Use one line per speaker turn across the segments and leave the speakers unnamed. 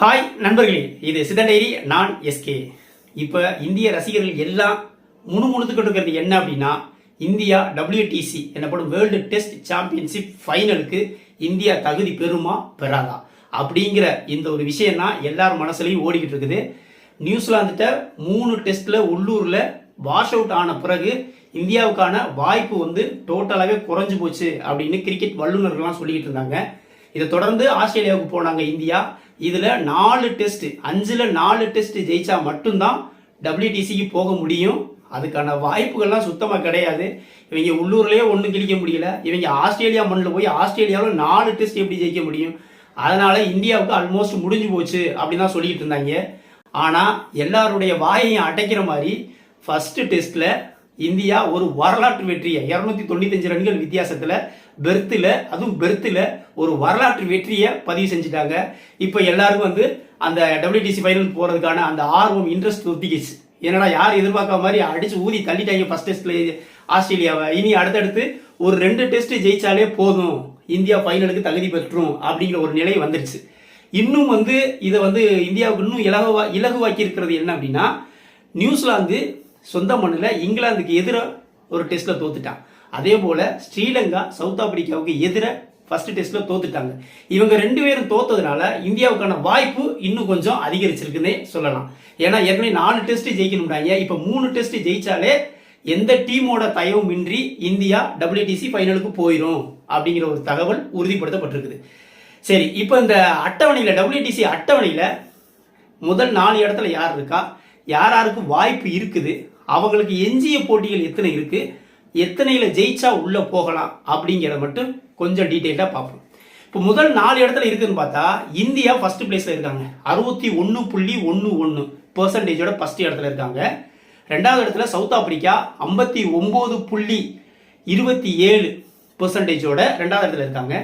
Hi நண்பர்களே. இது சிதநேரி நான் எஸ்கே இப்போ இந்திய ரசிகர்கள் எல்லாம் முணுமுணுத்துக்கிட்டு இருக்கிறது என்ன அப்படின்னா இந்தியா டபிள்யூடிசி எனப்படும் வேர்ல்டு டெஸ்ட் சாம்பியன்ஷிப் ஃபைனலுக்கு இந்தியா தகுதி பெறுமா பெறாதா? அப்படிங்கிற இந்த ஒரு விஷயம் தான் எல்லார் மனசுலையும் ஓடிக்கிட்டு இருக்குது. நியூசிலாந்துட்ட மூணு டெஸ்ட்ல உள்ளூரில் வாஷ் அவுட் ஆன பிறகு இந்தியாவுக்கான வாய்ப்பு வந்து டோட்டலாகவே குறைஞ்சு போச்சு அப்படின்னு கிரிக்கெட் வல்லுநர்கள்லாம் சொல்லிக்கிட்டு இருந்தாங்க. இதை தொடர்ந்து ஆஸ்திரேலியாவுக்கு போனாங்க இந்தியா. இதில் நாலு டெஸ்ட் அஞ்சில் நாலு டெஸ்ட் ஜெயிச்சா மட்டும்தான் டபிள்யூடிசிக்கு போக முடியும். அதுக்கான வாய்ப்புகள்லாம் சுத்தமாக கிடையாது. இவங்க உள்ளூர்லேயே ஒன்றும் கிழிக்க முடியல. இவங்க ஆஸ்திரேலியா மண்ணில் போய் ஆஸ்திரேலியாவில் நாலு டெஸ்ட் எப்படி ஜெயிக்க முடியும்? அதனால இந்தியாவுக்கு ஆல்மோஸ்ட் முடிஞ்சு போச்சு அப்படின்னு தான் சொல்லிட்டு இருந்தாங்க. ஆனால் எல்லாருடைய வாயையும் அடைக்கிற மாதிரி ஃபஸ்ட்டு டெஸ்ட்டில் இந்தியா ஒரு வரலாற்று வெற்றியை இரநூத்தி தொண்ணூத்தஞ்சு ரன்கள் வித்தியாசத்துல பெர்த்தில் அதுவும் பெர்த்தில் ஒரு வரலாற்று வெற்றியை பதிவு செஞ்சுட்டாங்க. இப்போ எல்லாருக்கும் வந்து அந்த டபிள்யூடிசி ஃபைனல் போகிறதுக்கான அந்த ஆர்வம் இன்ட்ரெஸ்ட் ஒத்திக்கிச்சு. என்னடா யார் எதிர்பார்க்காத மாதிரி அடிச்சு ஊதி தள்ளிட்டாங்க ஃபர்ஸ்ட் டெஸ்ட்ல ஆஸ்திரேலியாவை. இனி அடுத்தடுத்து ஒரு ரெண்டு டெஸ்ட் ஜெயிச்சாலே போதும். இந்தியா ஃபைனலுக்கு தகுதி பெற்றும் அப்படிங்கிற ஒரு நிலை வந்துருச்சு. இன்னும் வந்து இதை வந்து இந்தியாவுக்கு இன்னும் இலகுவா இலகுவாக்கி இருக்கிறது என்ன அப்படின்னா நியூசிலாந்து சொந்த மண்ணில் இங்கிலாந்துக்கு எதிராக ஒரு டெஸ்ட்டில் தோத்துட்டான் அதே போல் ஸ்ரீலங்கா சவுத் ஆப்பிரிக்காவுக்கு எதிராக ஃபர்ஸ்ட் டெஸ்ட்ல தோத்துட்டாங்க. இவங்க ரெண்டு பேரும் தோத்ததுனால இந்தியாவுக்கான வாய்ப்பு இன்னும் கொஞ்சம் அதிகரிச்சிருக்குன்னே சொல்லலாம். ஏன்னா ஏற்கனவே நாலு டெஸ்ட் ஜெயிக்கணும்டாங்க இப்போ மூணு டெஸ்ட் ஜெயிச்சாலே எந்த டீமோட தயவும் இன்றி இந்தியா டபிள்யூடிசி ஃபைனலுக்கு போயிடும் அப்படிங்கிற ஒரு தகவல் உறுதிப்படுத்தப்பட்டிருக்குது. சரி இப்போ இந்த அட்டவணையில் டபிள்யூடிசி அட்டவணையில் முதல் நாலு இடத்துல யார் இருக்கா? யார் யாருக்கு வாய்ப்பு இருக்குது? அவங்களுக்கு எஞ்சிய போட்டிகள் எத்தனை இருக்கு? எத்தனையில ஜெயிச்சா உள்ள போகலாம் அப்படிங்கிறத மட்டும் கொஞ்சம் டீட்டெயிலாக பார்ப்போம். இப்போ முதல் நாலு இடத்துல இருக்குன்னு பார்த்தா இந்தியா ஃபர்ஸ்ட் பிளேஸில் இருக்காங்க. அறுபத்தி ஒன்று புள்ளி ஒன்று ஒன்று பர்சன்டேஜோட ஃபஸ்ட் இடத்துல இருக்காங்க. ரெண்டாவது இடத்துல சவுத் ஆப்பிரிக்கா ஐம்பத்தி ஒம்பது புள்ளி இருபத்தி ஏழு பெர்சன்டேஜோட ரெண்டாவது இடத்துல இருக்காங்க.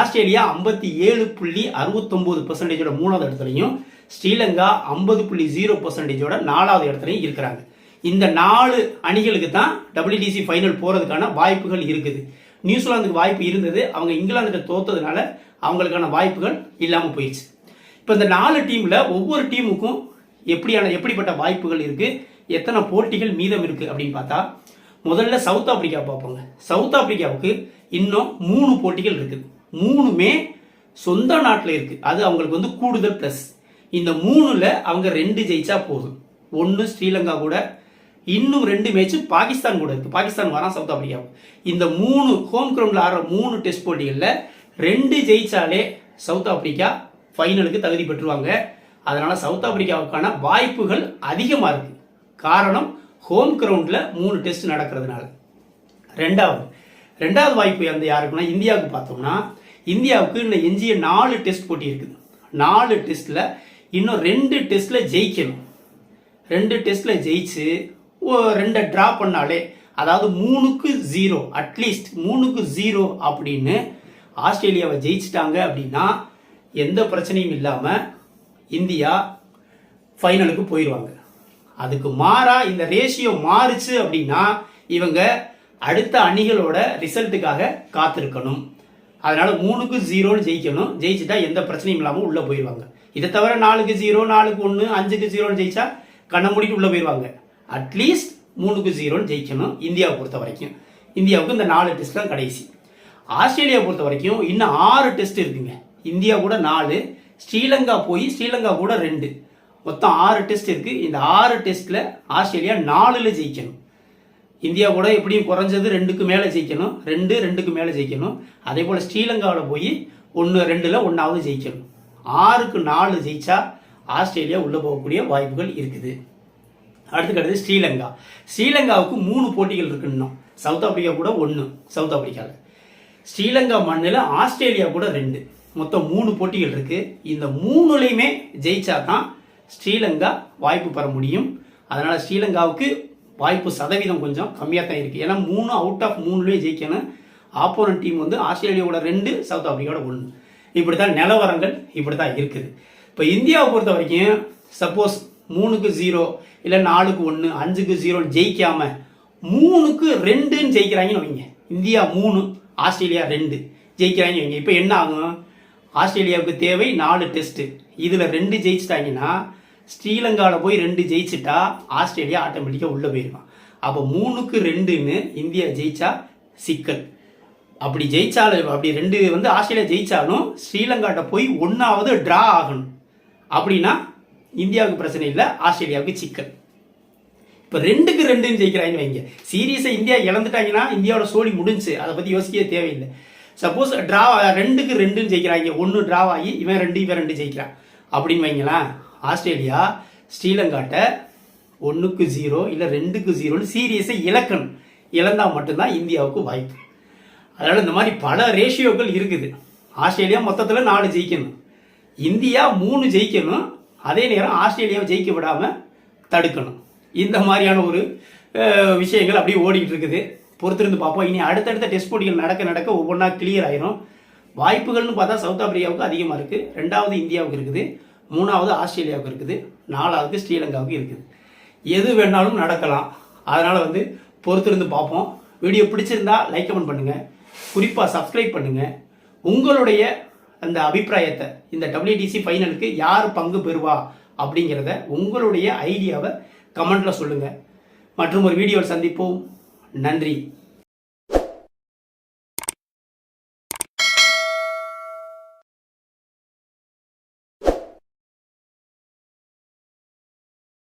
ஆஸ்திரேலியா ஐம்பத்தி ஏழு புள்ளி அறுபத்தொம்போது பெர்சன்டேஜோட மூணாவது இடத்துலையும் ஸ்ரீலங்கா ஐம்பது புள்ளி ஜீரோ பெர்சன்டேஜோட நாலாவது இடத்துலையும் இருக்கிறாங்க. இந்த நாலு அணிகளுக்கு தான் டபிள்யூடிசி ஃபைனல் போகிறதுக்கான வாய்ப்புகள் இருக்குது. நியூசிலாந்துக்கு வாய்ப்பு இருந்தது அவங்க இங்கிலாந்துக்கு தோத்ததுனால அவங்களுக்கான வாய்ப்புகள் இல்லாமல் போயிடுச்சு. இப்போ இந்த நாலு டீமில் ஒவ்வொரு டீமுக்கும் எப்படியான எப்படிப்பட்ட வாய்ப்புகள் இருக்குது எத்தனை போட்டிகள் மீதம் இருக்குது அப்படின்னு பார்த்தா முதல்ல சவுத் ஆப்பிரிக்கா பார்ப்போங்க. சவுத் ஆப்பிரிக்காவுக்கு இன்னும் மூணு போட்டிகள் இருக்குது மூணுமே சொந்த நாட்டில் இருக்குது அது அவங்களுக்கு வந்து கூடுதல் ப்ளஸ் இந்த மூணில் அவங்க ரெண்டு ஜெயிச்சா போதும். ஒன்று ஸ்ரீலங்கா கூட இன்னும் ரெண்டு மேட்ச் பாகிஸ்தான் கூட இருக்கு. பாகிஸ்தான் வரா சவுத் ஆப்பிரிக்காவுக்கு. இந்த மூணு ஹோம் கிரவுண்டில் ஆடுற மூணு டெஸ்ட் போட்டிகளில் ரெண்டு ஜெயிச்சாலே சவுத் ஆப்பிரிக்கா ஃபைனலுக்கு தகுதி பெற்றுவாங்க அதனால சவுத் ஆப்பிரிக்காவுக்கான வாய்ப்புகள் அதிகமாக இருக்கு. காரணம் ஹோம் கிரவுண்டில் மூணு டெஸ்ட் நடக்கிறதுனால. ரெண்டாவது ரெண்டாவது வாய்ப்பு அந்த யாருக்குன்னா இந்தியாவுக்கு பார்த்தோம்னா இந்தியாவுக்கு இன்னும் எஞ்சிய நாலு டெஸ்ட் போட்டி இருக்குது. நாலு டெஸ்ட்ல இன்னும் ரெண்டு டெஸ்ட்ல ஜெயிக்கணும். ரெண்டு டெஸ்ட்ல ஜெயிச்சு ரெண்டை ட்ரா பண்ணாலே அதாவது மூணுக்கு ஜீரோ அட்லீஸ்ட் மூணுக்கு ஜீரோ அப்படின்னு ஆஸ்திரேலியாவை ஜெயிச்சிட்டாங்க அப்படின்னா எந்த பிரச்சனையும் இல்லாமல் இந்தியா ஃபைனலுக்கு போயிடுவாங்க அதுக்கு மாறா இந்த ரேஷியோ மாறுச்சு அப்படின்னா இவங்க அடுத்த அணிகளோட ரிசல்ட்டுக்காக காத்திருக்கணும். அதனால மூணுக்கு ஜீரோன்னு ஜெயிக்கணும். ஜெயிச்சுட்டா எந்த பிரச்சனையும் இல்லாமல் உள்ளே போயிடுவாங்க இதை தவிர நாலுக்கு ஜீரோ நாலுக்கு ஒன்று அஞ்சுக்கு ஜீரோன்னு ஜெயிச்சா கண்ண மூடிட்டு உள்ளே போயிடுவாங்க அட்லீஸ்ட் மூணுக்கு ஜீரோன்னு ஜெயிக்கணும் இந்தியாவை பொறுத்த வரைக்கும். இந்தியாவுக்கு இந்த நாலு டெஸ்ட் தான் கடைசி. ஆஸ்திரேலியா பொறுத்த வரைக்கும் இன்னும் ஆறு டெஸ்ட் இருக்குங்க. இந்தியா கூட நாலு ஸ்ரீலங்கா போய் ஸ்ரீலங்கா கூட ரெண்டு. மொத்தம் ஆறு டெஸ்ட் இருக்குது இந்த ஆறு டெஸ்ட்டில் ஆஸ்திரேலியா நாலில் ஜெயிக்கணும். இந்தியா கூட எப்படியும் குறைஞ்சது ரெண்டுக்கு மேலே ஜெயிக்கணும். ரெண்டு ரெண்டுக்கு மேலே ஜெயிக்கணும். அதே போல் ஸ்ரீலங்காவில் போய் ஒன்று ரெண்டில் ஒன்றாவது ஜெயிக்கணும். ஆறுக்கு நாலு ஜெயிச்சா ஆஸ்திரேலியா உள்ளே போகக்கூடிய வாய்ப்புகள் இருக்குது. அடுத்துக்கடுத்து ஸ்ரீலங்கா. ஸ்ரீலங்காவுக்கு மூணு போட்டிகள் இருக்கு இன்னும் சவுத் ஆப்பிரிக்கா கூட ஒன்று சவுத் ஆப்பிரிக்காவில் ஸ்ரீலங்கா மண்ணில் ஆஸ்திரேலியா கூட ரெண்டு. மொத்தம் மூணு போட்டிகள் இருக்குது இந்த மூணுலையுமே ஜெயிச்சா தான் ஸ்ரீலங்கா வாய்ப்பு பெற முடியும். அதனால் ஸ்ரீலங்காவுக்கு வாய்ப்பு சதவீதம் கொஞ்சம் கம்மியாக தான் இருக்குது ஏன்னா மூணு அவுட் ஆஃப் மூணுலேயும் ஜெயிக்கணும். ஆப்போனன்ட் டீம் வந்து ஆஸ்திரேலியாவோட ரெண்டு சவுத் ஆப்பிரிக்காவோட ஒன்று இப்படி தான் நிலவரங்கள் இப்படி தான் இருக்குது. இப்போ இந்தியாவை பொறுத்த வரைக்கும் சப்போஸ் மூணுக்கு ஜீரோ இல்லை நாலுக்கு ஒன்று அஞ்சுக்கு ஜீரோ ஜெயிக்காம மூணுக்கு ரெண்டுன்னு ஜெயிக்கிறாங்கன்னு வைங்க. இந்தியா மூணு ஆஸ்திரேலியா ரெண்டு ஜெயிக்கிறாங்கன்னு வைங்க. இப்போ என்ன ஆகும்? ஆஸ்திரேலியாவுக்கு தேவை நாலு டெஸ்ட்டு இதில் ரெண்டு ஜெயிச்சிட்டாங்கன்னா ஸ்ரீலங்காவில் போய் ரெண்டு ஜெயிச்சிட்டா ஆஸ்திரேலியா ஆட்டோமேட்டிக்காக உள்ளே போயிடுவான் அப்போ மூணுக்கு ரெண்டுன்னு இந்தியா ஜெயிச்சா சிக்கல். அப்படி ஜெயிச்சாலும் அப்படி ரெண்டு வந்து ஆஸ்திரேலியா ஜெயிச்சாலும் ஸ்ரீலங்காட்ட போய் ஒன்றாவது ட்ரா ஆகணும். அப்படின்னா இந்தியாவுக்கு பிரச்சனை இல்லை ஆஸ்திரேலியாவுக்கு சிக்கல். இப்போ ரெண்டுக்கு ரெண்டுன்னு ஜெயிக்கிறாங்கன்னு வைங்க. சீரியஸை இந்தியா இழந்துட்டாங்கன்னா இந்தியாவோட சோழி முடிஞ்சு. அதை பற்றி யோசிக்கவே தேவையில்லை. சப்போஸ் ட்ரா ரெண்டுக்கு ரெண்டுன்னு ஜெயிக்கிறாங்க ஒன்று ட்ரா ஆகி இவன் ரெண்டு இவன் ரெண்டு ஜெயிக்கிறான். அப்படின்னு வைங்களேன் ஆஸ்திரேலியா ஸ்ரீலங்காட்ட ஒன்றுக்கு ஜீரோ இல்லை ரெண்டுக்கு ஜீரோன்னு சீரியஸை இழக்கணும். இழந்தால் மட்டும்தான் இந்தியாவுக்கு வாய்ப்பு. அதனால் இந்த மாதிரி பல ரேஷியோக்கள் இருக்குது. ஆஸ்திரேலியா மொத்தத்தில் நாலு ஜெயிக்கணும். இந்தியா மூணு ஜெயிக்கணும். அதே நேரம் ஆஸ்திரேலியாவை ஜெயிக்க விடாமல் தடுக்கணும். இந்த மாதிரியான ஒரு விஷயங்கள் அப்படியே ஓடிக்கிட்டு இருக்குது. பொறுத்திருந்து பார்ப்போம். இனி அடுத்தடுத்த டெஸ்ட் போட்டிகள் நடக்க நடக்க ஒவ்வொன்றா கிளியர் ஆயிரும். வாய்ப்புகள்னு பார்த்தா சவுத் ஆப்பிரிக்காவுக்கு அதிகமாக இருக்குது ரெண்டாவது இந்தியாவுக்கு இருக்குது. மூணாவது ஆஸ்திரேலியாவுக்கு இருக்குது. நாலாவது ஸ்ரீலங்காவுக்கு இருக்குது. எது வேணாலும் நடக்கலாம். அதனால் வந்து பொறுத்திருந்து பார்ப்போம். வீடியோ பிடிச்சிருந்தா லைக் கமெண்ட் பண்ணுங்கள் குறிப்பாக சப்ஸ்கிரைப் பண்ணுங்கள் உங்களுடைய அந்த அபிப்பிராயத்தை இந்த டபிள்யூடிசி ஃபைனலுக்கு யார் பங்கு பெறுவா அப்படிங்கிறத உங்களுடைய ஐடியாவை கமெண்ட்டில் சொல்லுங்கள் மற்றும் ஒரு வீடியோவில் சந்திப்போம். நன்றி.